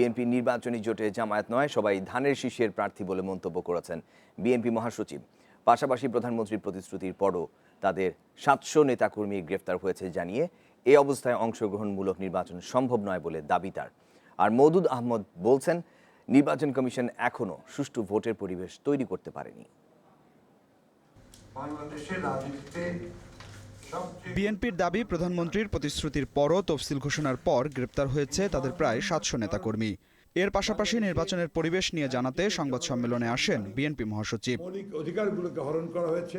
BNP নির্বাচনী জোটে জামায়াত নয়, সবাই ধানের শীষের প্রার্থী বলে মন্তব্য করেছেন বিএনপি মহাসচিব। পাশাপাশি প্রধানমন্ত্রীর প্রতিশ্রুতির পরও তাদের সাতশো নেতাকর্মী গ্রেফতার হয়েছে জানিয়ে এই অবস্থায় অংশগ্রহণমূলক নির্বাচন সম্ভব নয় বলে দাবি তার। আর মওদুদ আহমদ বলছেন, নির্বাচন কমিশন এখনও সুষ্ঠু ভোটের পরিবেশ তৈরি করতে পারেনি। বাংলাদেশের রাজনীতিতে বিএনপির দাবি প্রধানমন্ত্রীর প্রতিশ্রুতির পরও তফসিল ঘোষণার পর গ্রেপ্তার হয়েছে তাদের প্রায় সাতশো নেতাকর্মী। এর পাশাপাশি নির্বাচনের পরিবেশ নিয়ে জানাতে সংবাদ সম্মেলনে আসেন বিএনপি মহাসচিব। অধিকারগুলোকে হরণ করা হয়েছে।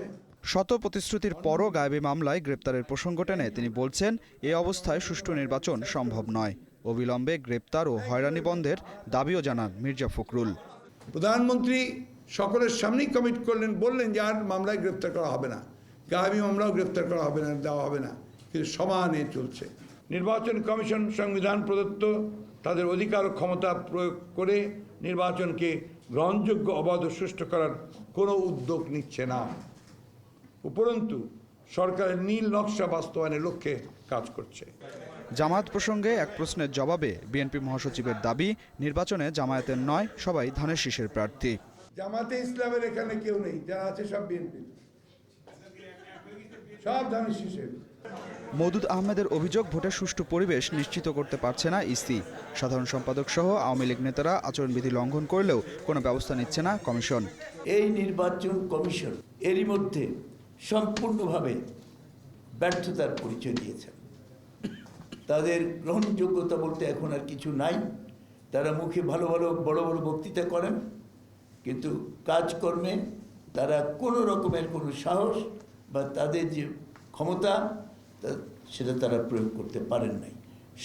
শত প্রতিশ্রুতির পরও গায়েবী মামলায় গ্রেপ্তারের প্রসঙ্গ টেনে তিনি বলছেন এ অবস্থায় সুষ্ঠু নির্বাচন সম্ভব নয়। অবিলম্বে গ্রেপ্তার ও হয়রানি বন্ধের দাবিও জানান মির্জা ফখরুল। প্রধানমন্ত্রী সকলের সামনেই কমিট করলেন বললেন যে আর মামলায় গ্রেপ্তার করা হবে না। গাবি মামলাও গ্রেপ্তার করা হবে না দেওয়া হবে না। কিন্তু সমানে চলছে। নির্বাচন কমিশন সংবিধান প্রদত্ত তাদের অধিকার ও ক্ষমতা প্রয়োগ করে নির্বাচনকে গ্রহণযোগ্য অবাধ সুষ্ঠু করার কোনো উদ্যোগ নিচ্ছে না। উপরন্তু সরকারের নীল নকশা বাস্তবায়নের লক্ষ্যে কাজ করছে। জামায়াত প্রসঙ্গে এক প্রশ্নের জবাবে বিএনপি মহাসচিবের দাবি নির্বাচনে জামায়াতের নয় সবাই ধানের শীষের প্রার্থী। জামাতে ইসলামের এখানে কেউ নেই যারা আছে সব বিএনপি। সব ধানের মওদুদ আহমেদের অভিযোগ ভোটের সুষ্ঠু পরিবেশ নিশ্চিত করতে পারছে না ইসি সাধারণ সম্পাদক সহ আওয়ামী লীগ নেতারা আচরণবিধি লঙ্ঘন করলেও কোনো ব্যবস্থা নিচ্ছে না কমিশন। এই নির্বাচন কমিশন এরই মধ্যে সম্পূর্ণভাবে ব্যর্থতার পরিচয় দিয়েছেন তাদের গ্রহণযোগ্যতা বলতে এখন আর কিছু নাই। তারা মুখে ভালো ভালো বড় বড় বক্তৃতা করেন কিন্তু কাজকর্মে তারা কোনো রকমের কোনো সাহস বা তাদের যে ক্ষমতা সেটা তারা প্রয়োগ করতে পারেন নাই।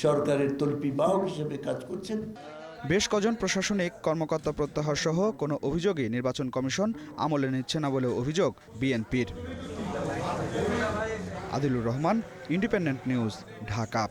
সরকারের তল্পি বাহক হিসেবে কাজ করছেন। বেশ কজন প্রশাসনিক কর্মকর্তা প্রত্যাহার সহ কোনো অভিযোগই নির্বাচন কমিশন আমলে নিচ্ছে না বলে অভিযোগ বিএনপির। Adilur Rahman, independent news, Dhaka.